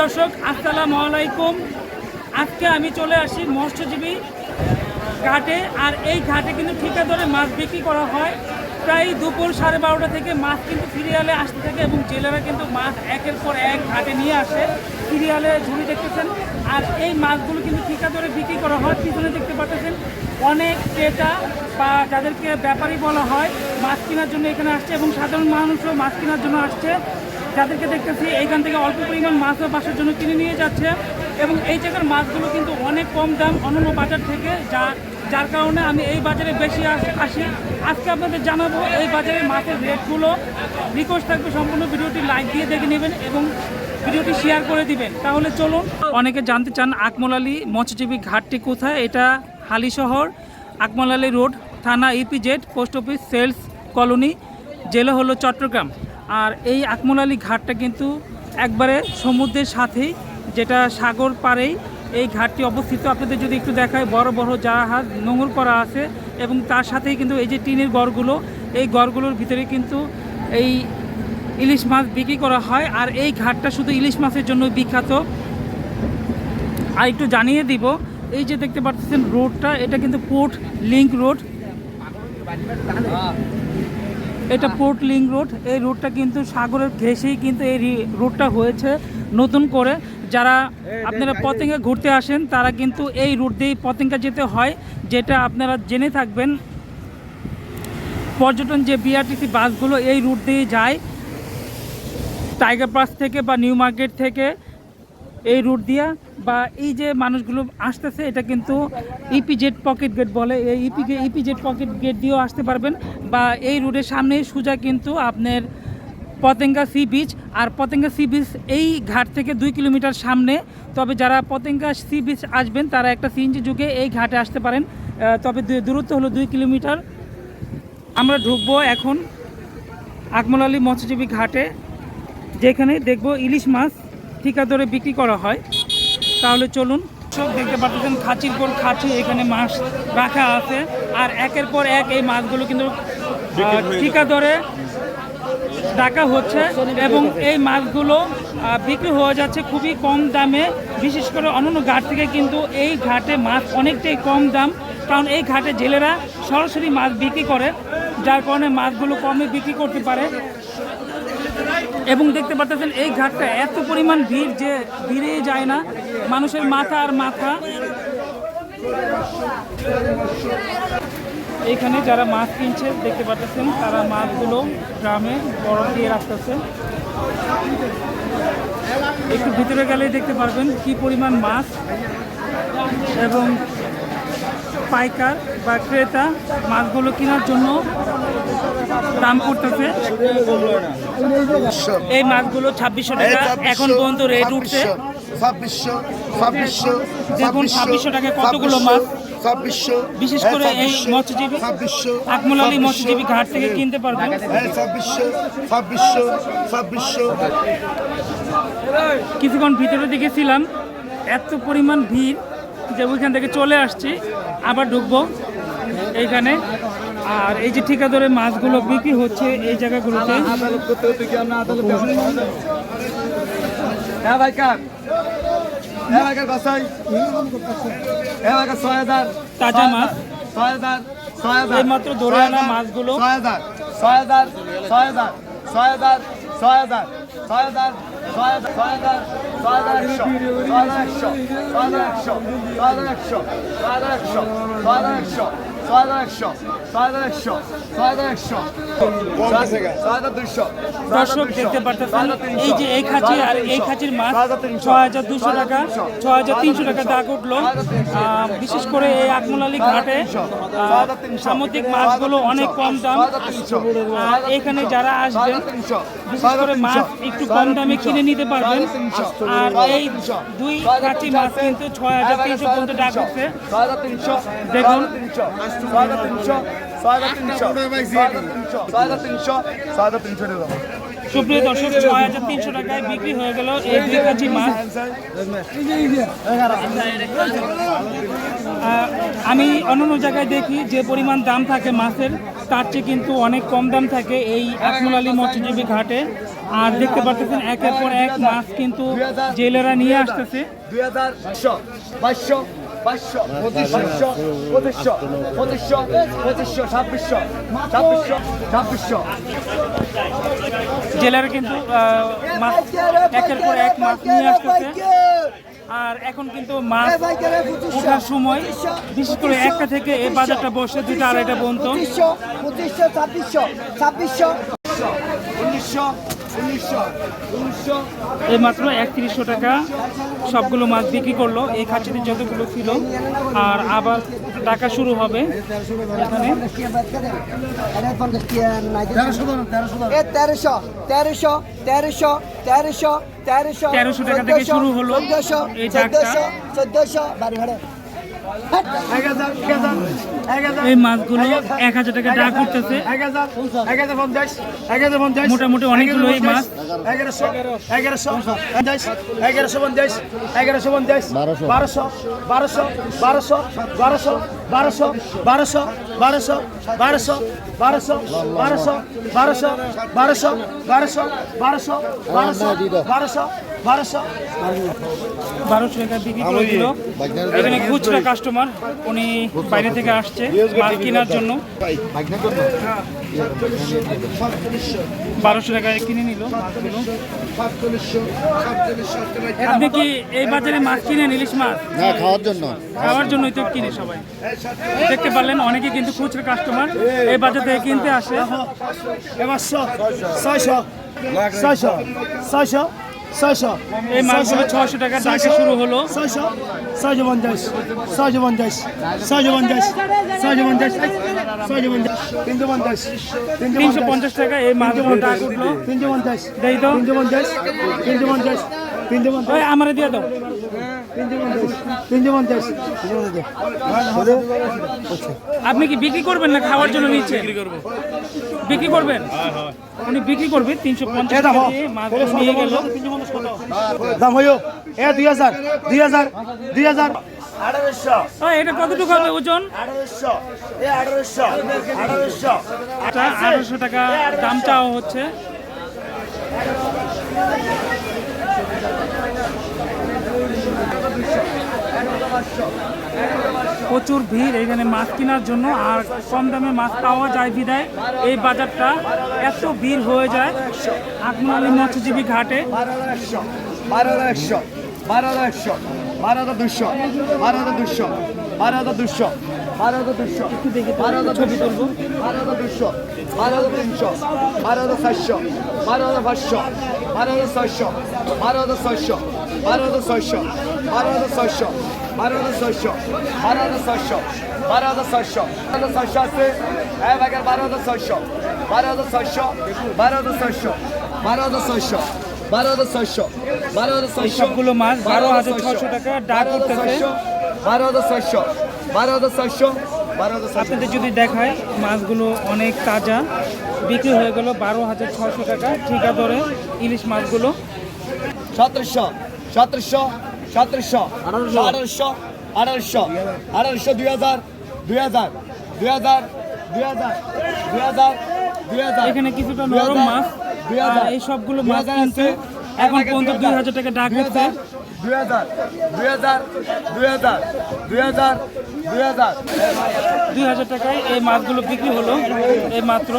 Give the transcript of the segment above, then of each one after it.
দর্শক, আসসালামু আলাইকুম। আজকে আমি চলে আসি মৎস্যজীবী ঘাটে, আর এই ঘাটে কিন্তু ঠিকাদারে মাছ বিক্রি করা হয়। প্রায় দুপুর সাড়ে বারোটা থেকে মাছ কিন্তু সিরিয়ালে আসতে থাকে এবং জেলেরা কিন্তু মাছ একের পর এক ঘাটে নিয়ে আসে। সিরিয়ালে ঝুড়ি দেখতেছেন, আর এই মাছগুলো কিন্তু ঠিকাদারে বিক্রি করা হয়। পিছনে দেখতে পাচ্ছেন অনেক ক্রেতা বা যাদেরকে ব্যাপারী বলা হয়, মাছ কেনার জন্য এখানে আসছে এবং সাধারণ মানুষও মাছ কেনার জন্য আসছে। যাদেরকে দেখতেছি এইখান থেকে অল্প পরিমাণ মাছও বাসার জন্য কিনে নিয়ে যাচ্ছে এবং এই জায়গার মাছগুলো কিন্তু অনেক কম দাম অন্যান্য বাজার থেকে, যা, যার কারণে আমি এই বাজারে বেশি আস- আজকে আপনাদের জানাব এই বাজারে মাছের রেটগুলো। রিকোয়েস্ট থাকবে সম্পূর্ণ ভিডিওটি লাইক দিয়ে দেখে নেবেন এবং ভিডিওটি শেয়ার করে দিবেন। তাহলে চলুন। অনেকে জানতে চান আকমল আলী মৎস্যজীবী ঘাটটি কোথায়? এটা হালি শহর, আকমল আলী রোড, থানা EPZ, post office, sales colony, জেলা হলো চট্টগ্রাম। আর এই আকমল আলী ঘাটটা কিন্তু একবারে সমুদ্রের সাথেই, যেটা সাগর পাড়েই এই ঘাটটি অবস্থিত। আপনাদের যদি একটু দেখায় বড় বড় জাহাজ, নোঙর করা আছে এবং তার সাথেই কিন্তু এই যে টিনের গড়গুলো, এই গড়গুলোর ভিতরে কিন্তু এই ইলিশ মাছ বিক্রি করা হয়। আর এই ঘাটটা শুধু ইলিশ মাছের জন্য বিখ্যাত। আর একটু জানিয়ে দিব, এই যে দেখতে পাচ্ছেন রোডটা, এটা কিন্তু পোর্ট লিঙ্ক রোড। এটা পোর্ট লিংক রোড এই রোডটা কিন্তু সাগরের ঘেঁষেই কিন্তু এই রোডটা হয়েছে নতুন করে। যারা আপনারা পতেঙ্গা ঘুরতে আসেন, তারা কিন্তু এই রুট দিয়েই পতেঙ্গা যেতে হয়, যেটা আপনারা জেনে থাকবেন। পর্যটন যে বিআরটিসি বাসগুলো এই রুট দিয়ে যায়। টাইগার পাস থেকে বা নিউ মার্কেট থেকে। এই রুট দিয়া বা এই যে মানুষগুলো আসতেছে, এটা কিন্তু ইপিজেড পকেট গেট বলে। এই ইপি ইপিজেড পকেট গেট দিয়েও আসতে পারবেন বা এই রুটের সামনেই সোজা কিন্তু আপনার পতেঙ্গা সি বিচ আর পতেঙ্গা সি বিচ এই ঘাট থেকে দুই কিলোমিটার সামনে। তবে যারা পতেঙ্গা সি বিচ আসবেন, তারা একটা সিএনজি যুগে এই ঘাটে আসতে পারেন। তবে দূরত্ব হলো দুই কিলোমিটার। আমরা ঢুকবো এখন আকমল আলী মৎস্যজীবী ঘাটে, যেখানে দেখব ইলিশ মাছ ঠিকা দরে বিক্রি করা হয়। তাহলে চলুন সব দেখতে পাচ্ছেন খাঁচির পর খাঁচি এখানে মাছ রাখা আছে। আর একের পর এক এই মাছগুলো কিন্তু ঠিকা দরে ডাকা হচ্ছে এবং এই মাছগুলো বিক্রি হয়ে যাচ্ছে খুবই কম দামে। বিশেষ করে অন্যান্য ঘাট থেকে কিন্তু এই ঘাটে মাছ অনেকটাই কম দাম। কারণ এই ঘাটে জেলেরা সরাসরি মাছ বিক্রি করে যার কারণে মাছগুলো কমে বিক্রি করতে পারে। এবং দেখতে পাচ্ছেন এই ঘাটটা এত পরিমাণ ভিড় যে ভিড়ে যায় না। মানুষের মাথা আর মাথা। এখানে যারা মাছ কিনছে, দেখতে পাচ্ছেন তারা মাছগুলো গ্রামে বড় দিয়ে রাখতেছে। একটু ভিতরে গেলেই দেখতে পারবেন কি পরিমাণ মাছ এবং পাইকার বা ক্রেতা মাছগুলো কেনার জন্য দাম করতেছে। এই মাছগুলো ছাব্বিশশো টাকা। এখন পর্যন্ত রেট উঠছে। ছাব্বিশশো ছাব্বিশশো দেখুন, 2600 টাকায় কতগুলো মাছ? ছাব্বিশশো বিশেষ করে এই মৎস্যজীবী ছাব্বিশশো আকমল আলী মৎস্যজীবী ঘাট থেকে কিনতে পারবেন। ছাব্বিশশো ছাব্বিশশো ছাব্বিশশো। কিছুক্ষণ ভিতরে দিকে ছিলাম। এত পরিমাণ ভিড় যে ওইখান থেকে চলে আসছি। আবার ঢুকবো এইখানে। আর এই যে ঠিকাদারের মাছগুলো বিক্রি হচ্ছে এই জায়গাগুলোতে হ্যাঁ ভাই কার হ্যাঁ ভাই কার বাসাই হ্যাঁ ভাই কার ছয় হাজার তাজা মাছ ছয় হাজার ছয় হাজার মাত্র ধরে আনা মাছগুলো ছয় হাজার ছয় হাজার ছয় হাজার ছয় হাজার ছয় হাজার ছয় হাজার ছয় হাজার ছয় হাজার ছয় হাজার একশো ছয় হাজার একশো ছয় হাজার একশো ছয় হাজার একশো ছয় হাজার একশো ছয় হাজার একশো ছয় হাজার একশো দর্শক দেখতে পারতেছেন এই যে এই খাঁচি আর এই খাঁচির মাছ ছয় হাজার দুশো টাকা ছয় হাজার তিনশো টাকা দাগ উঠল। বিশেষ করে এই আকমল আলী ঘাটে সামুদ্রিক মাছগুলো অনেক কম দাম। এখানে যারা আসবেন বিশেষ করে মাছ একটু কম দামে কিনে নিতে পারবেন। আর এই দুই কাঁচি মাছ কিন্তু ছয় হাজার তিনশো পর্যন্ত ডাক উঠছে। দেখুন। সুপ্রিয় দর্শক, ছয় হাজার তিনশো টাকায় বিক্রি হয়ে গেল মাছ। আমি অন্যান্য জায়গায় দেখি যে পরিমাণ দাম থাকে মাছের, তার চেয়ে কিন্তু অনেক কম দাম থাকে এই আকমল আলী মৎস্যজীবী ঘাটে। আর দেখতে পাচ্ছেন একের পর এক মাছ কিন্তু জেলেরা নিয়ে আসতেছে। দুই হাজার বাইশশো পঁচিশশো পঁচিশশো পঁচিশশো পঁচিশশো ছাব্বিশশো ছাব্বিশশো ছাব্বিশশো। জেলেরা কিন্তু একের পর এক মাছ নিয়ে আসতেছে। আর এখন কিন্তু মাছ ওঠার সময় বিশেষ করে একটা থেকে এই বাজারটা বসে দুটা আড়াইটা পর্যন্ত। পঁচিশশো ছাব্বিশশো ছাব্বিশশো। এই মাত্র একত্রিশশো টাকা সবগুলো মাছ বিক্রি করল। এই খাঁচিতে যতগুলো ছিল আর আবার টাকা শুরু হবে এখানে। এ তেরোশো তেরোশো তেরোশো তেরোশো তেরোশো টাকা থেকে শুরু হলো চোদ্দশো চোদ্দশো চোদ্দশো বাড়ি ভাড়া। এই মাছগুলো এক হাজার টাকা ডাক করতেছে মোটামুটি অনেকগুলো এই মাছ। এগারোশো এগারোশো পঞ্চাশ এগারোশো পঞ্চাশ এগারোশো পঞ্চাশ বারোশো বারোশো বারোশো বারোশো বারোশো বারোশো বারোশো বারোশো বারোশো বারোশো বারোশো বারোশো বারোশো বারোশো বারোশো বারোশো বারোশো বারোশো। টাকা বিক্রি করে দিল। এখানে খুচরা কাস্টমার উনি বাইরে থেকে আসছে মাছ কেনার জন্য। বারোশো টাকায় কিনে নিল। আপনি কি এই বাজারে মাছ কিনেন ইলিশ মাছ? না খাওয়ার জন্য। খাওয়ার জন্যই তো কিনে সবাই। দেখতে পারলেন অনেকে কিন্তু খুচরা কাস্টমার এই বাজার থেকে কিনতে আসে। এবারশো ছয়শো ছয়শো ছয়শো ছয়শো। এই মাছগুলো ছশো টাকা ডাকে শুরু হলো। ছয়শো। ছয়শো পঞ্চাশ। ছয়শো পঞ্চাশ। ছয়শো পঞ্চাশ। ছয়শো পঞ্চাশ। ছয়শো পঞ্চাশ। তিনশো পঞ্চাশ। তিনশো পঞ্চাশ। টাকা এই মাছগুলো ডাক উঠল। তিনশো পঞ্চাশ। দেই তো। তিনশো পঞ্চাশ। তিনশো পঞ্চাশ। তিনশো পঞ্চাশ। ওই দিয়ে দাও তিনশো পঞ্চাশ তিনশো পঞ্চাশ আপনি কি বিক্রি করবেন না খাওয়ার জন্য নিচ্ছে বিক্রি করবেন? উনি বিক্রি করবে তিনশো পঞ্চাশ নিয়ে গেল। দাম হইও। এ দুই হাজার দুই হাজার দুই হাজার। আঠারোশো। এটা কতটুকু হবে ওজন? আঠারোশো। টাকা দাম চাওয়া হচ্ছে প্রচুর ভিড় এখানে মাছ কেনার জন্য আর কম দামে মাছ পাওয়া যায় বিদায় এই বাজারটা এত ভিড় হয়ে যায় আকমল মৎস্যজীবী ঘাটে বারো একশো হাজার একশো বারো দুশো বারো দুশো ছবি তুলবো ছয়শো ছয়শো বারো হাজার ছয়শো বারো হাজার ছয়শো বারো হাজার ছয়শো বারো হাজার ছয়শো আছে হ্যাঁ বাগের বারো হাজার ছয়শো বারো হাজার ছয়শো বারো হাজার ছয়শো বারো হাজার ছয়শো বারো হাজার ছয়শো বারো হাজার ছয়শো সবগুলো মাছ বারো হাজার ছশো টাকা ডাক হাজার ছয়শো বারো হাজার ছয়শো বারো হাজার ছয়শো আপনাদের যদি দেখায় মাছগুলো অনেক তাজা বিক্রি হয়ে গেল বারো হাজার ছশো টাকা ঠিকা দরে ইলিশ মাছগুলো সতেরোশো সতেরোশো সতেরোশো আঠারোশো আঠারোশো আঠারোশো দুই হাজার দুই হাজার দুই হাজার দুই হাজার দুই হাজার দুই হাজার এখানে কিছুটা নরম মাছ দুই হাজার, এই সবগুলো মাছ কিন্তু আছে, এখন পর্যন্ত দুই হাজার টাকা ডাক হচ্ছে দুই হাজার দুই হাজার দুই হাজার দুই হাজার দুই হাজার দুই হাজার টাকায় এই মাছগুলো বিক্রি হলো এই মাত্র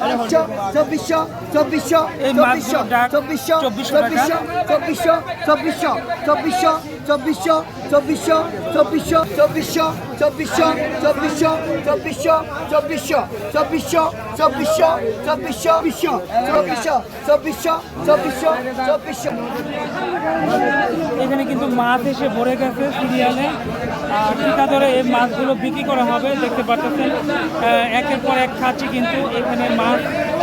চব্বিশশো চব্বিশশো চব্বিশশো চব্বিশশো চব্বিশশো 2400 টাকা। চব্বিশশো চব্বিশশো চব্বিশশো চব্বিশশো চব্বিশশো চব্বিশশো চব্বিশশো চব্বিশশো চব্বিশশো চব্বিশশো চব্বিশশো চব্বিশশো চব্বিশশো চব্বিশশো চব্বিশশো চব্বিশশো চব্বিশশো চব্বিশশো চব্বিশশো এখানে কিন্তু মাছ এসে ভরে গেছে সিরিয়ালে আর ঠিকা ধরে এই মাছগুলো বিক্রি করা হবে দেখতে পাচ্ছেন একের পর এক খাচ্ছি কিন্তু এখানে মাছ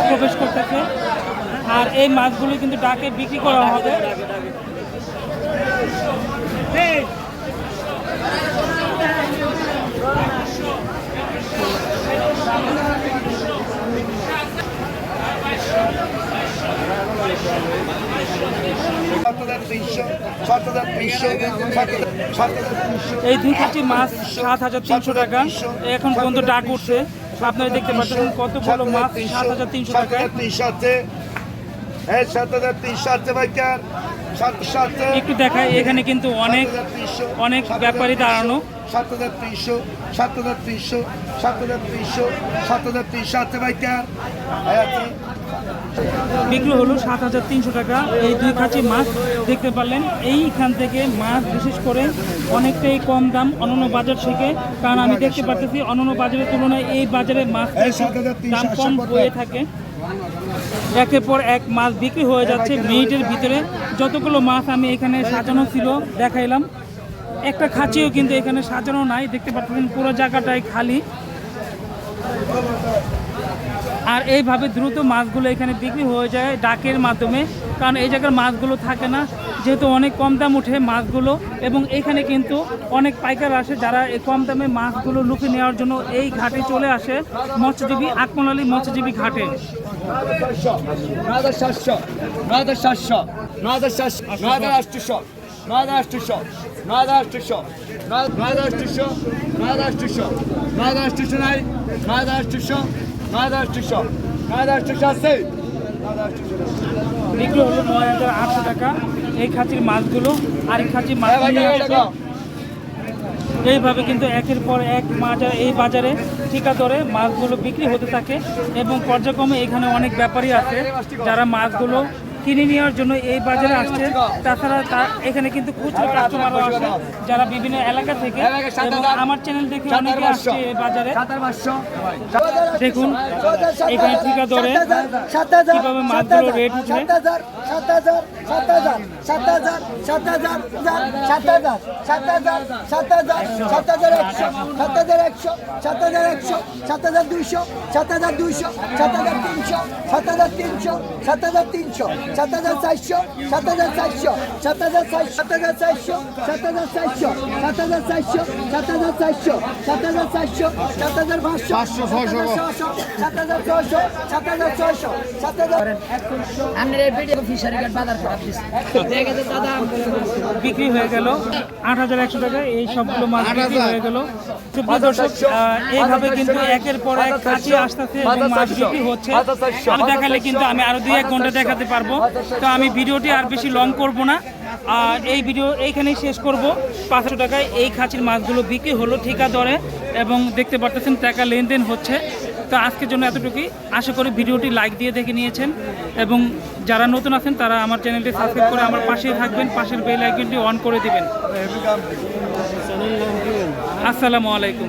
প্রবেশ করতেছে আর এই মাছগুলো কিন্তু ডাকে বিক্রি করা হবে এই দুই কেজি মাছ সাত হাজার তিনশো টাকা। এখন পর্যন্ত ডাক উঠছে। আপনারা দেখতে পাচ্ছেন কত বড় মাছ, সাত হাজার তিনশো সাত এই সাত হাজার তিনশো আছে আছে একটু দেখায় এখানে কিন্তু অনেক অনেক ব্যাপারী দাঁড়ানো সাত হাজার তিনশো সাত হাজার তিনশো সাত হাজার তিনশো সাত হাজার তিনশো আছে বিক্রি হলো সাত হাজার তিনশো টাকা এই দুই খাঁচি মাছ দেখতে পারলেন এইখান থেকে মাছ বিশেষ করে অনেকটাই কম দাম অন্যান্য বাজার থেকে কারণ আমি দেখতে পাচ্ছি অন্যান্য বাজারের তুলনায় এই বাজারে মাছ দাম কম হয়ে থাকে একের পর এক মাছ বিক্রি হয়ে যাচ্ছে মিনিটের ভিতরে। যতগুলো মাছ আমি এখানে সাজানো ছিল, দেখাইলাম। একটা খাঁচিও কিন্তু এখানে সাজানো নাই, দেখতে পাচ্ছেন পুরো জায়গাটাই খালি। আর এইভাবে দ্রুত মাছগুলো এখানে বিক্রি হয়ে যায় ডাকের মাধ্যমে, কারণ এই জায়গার মাছগুলো থাকে না। যেহেতু অনেক কম দাম উঠে মাছগুলো, এবং এখানে কিন্তু অনেক পাইকার আসে যারা এই কম দামে মাছগুলো লুকে নেওয়ার জন্য এই ঘাটে চলে আসে, মৎস্যজীবী আকমলালী মৎস্যজীবী ঘাটে। নয় হাজার সাতশো নয় হাজার সাতশো নয় হাজার সাতশো নয় হাজার আটশোশো নয় হাজার আটশোশো নয় হাজার আটশোশো নয় হাজার আটশোশো নয় হাজার আটশোশো নয় হাজার আছে বিক্রি হাজার আটশো টাকা এই খাঁচির মাছগুলো আর খাঁচির মাছ হ্যাঁ। এইভাবে কিন্তু একের পর এক বাজার এই বাজারে ঠিকা দরে মাছগুলো বিক্রি হতে থাকে এবং পর্যায়ক্রমে এখানে অনেক ব্যাপারী আছে যারা মাছগুলো কিনে নেওয়ার জন্য এই বাজারে আসছে। তাছাড়া এখানে কিন্তু খুচরো কাস্টমারও আসে যারা বিভিন্ন এলাকা থেকে আমার চ্যানেল দেখে অনেকে আসছে এই বাজারে। দেখুন এখানে ঠিকা দরে সাত হাজার কীভাবে মাছগুলো রেট উঠে সাত হাজার সাত হাজার সাত হাজার সাত হাজার সাত হাজার সাত হাজার সাত হাজার সাত হাজার একশো সাত হাজার একশো সাত হাজার একশো সাত হাজার দুইশো সাত হাজার দুইশো সাত হাজার তিনশো সাত হাজার তিনশো সাত হাজার তিনশো সাত হাজার চারশো সাত হাজার চারশো সাত হাজার সাত হাজার চারশো সাত হাজার চারশো সাত হাজার চারশো সাত হাজার চারশো সাত হাজার চারশো সাত হাজার পাঁচশো পাঁচশো, ছয়শো। সাত হাজার ছয়শো সাত হাজার ছয়শো সাত হাজার বিক্রি হয়ে গেল। আট হাজার একশো টাকা এই সবগুলো মাছ বিক্রি হয়ে গেল। দর্শক এইভাবে কিন্তু একের পর এক কাছে আসতেছে এবং মাছ বিক্রি হচ্ছে। আমি দেখালে কিন্তু আমি আরও দুই এক ঘণ্টা দেখাতে পারব। তো আমি ভিডিওটি আর বেশি লং করব না। আর এই ভিডিও এইখানেই শেষ করব। পাঁচশো টাকায় এই খাঁচির মাছগুলো বিক্রি হলো ঠিকা দরে এবং দেখতে পারতেছেন টাকা লেনদেন হচ্ছে। তো আজকের জন্য এতটুকুই। আশা করি ভিডিওটি লাইক দিয়ে দেখে নিয়েছেন এবং যারা নতুন আছেন তারা আমার চ্যানেলটি সাবস্ক্রাইব করে আমার পাশে থাকবেন পাশের বেল আইকনটি অন করে দিবেন। আসসালামু আলাইকুম।